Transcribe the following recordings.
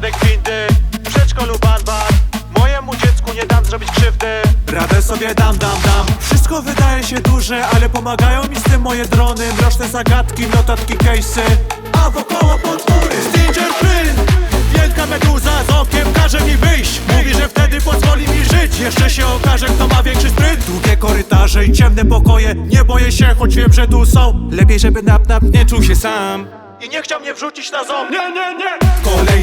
wypadek windy. W przedszkolu Mojemu dziecku nie dam zrobić krzywdy. Radę sobie dam, dam, dam. Wszystko wydaje się duże, ale pomagają mi z tym moje drony. Mroczne zagadki, notatki, case'y. A wokoło potwory Stinger print Wielka meduza z okiem każe mi wyjść. Mówi, że wtedy pozwoli mi żyć. Jeszcze się okaże, kto ma większy spryt. Długie korytarze i ciemne pokoje. Nie boję się, choć wiem, że tu są. Lepiej, żeby nap nap nie czuł się sam. I nie chciał mnie wrzucić na ząb. Nie, nie, nie! Kolej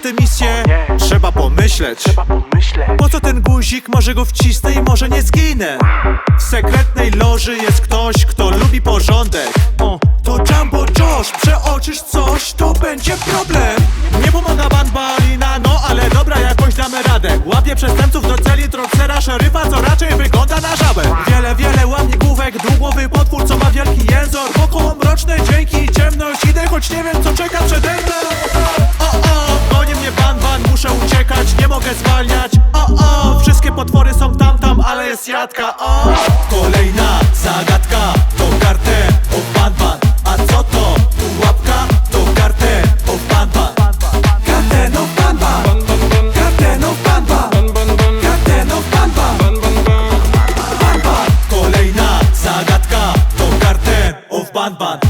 te misje Trzeba pomyśleć. Po co ten guzik? Może go wcisnę i może nie zginę. W sekretnej loży jest ktoś, kto lubi porządek. To Jumbo Josh, przeoczysz coś, to będzie problem. Nie pomaga Banbalina, no ale dobra, jakoś damy radę. Łapie przestępców do celi, troksera, szeryfa, co raczej wygląda na żabę. Wiele, wiele łamigłówek, długłowy potwór, co ma wielki jęzor. Wokoło mroczne dźwięki i ciemność, idę, choć nie wiem, co czeka przede mną wersjatka o! Kolejna zagadka to kartę o pan A co to? Pułapka to kartę o pan pan. Kartę no pan Kartę no pan Kartę no pan pan. Kolejna zagadka to kartę o pan.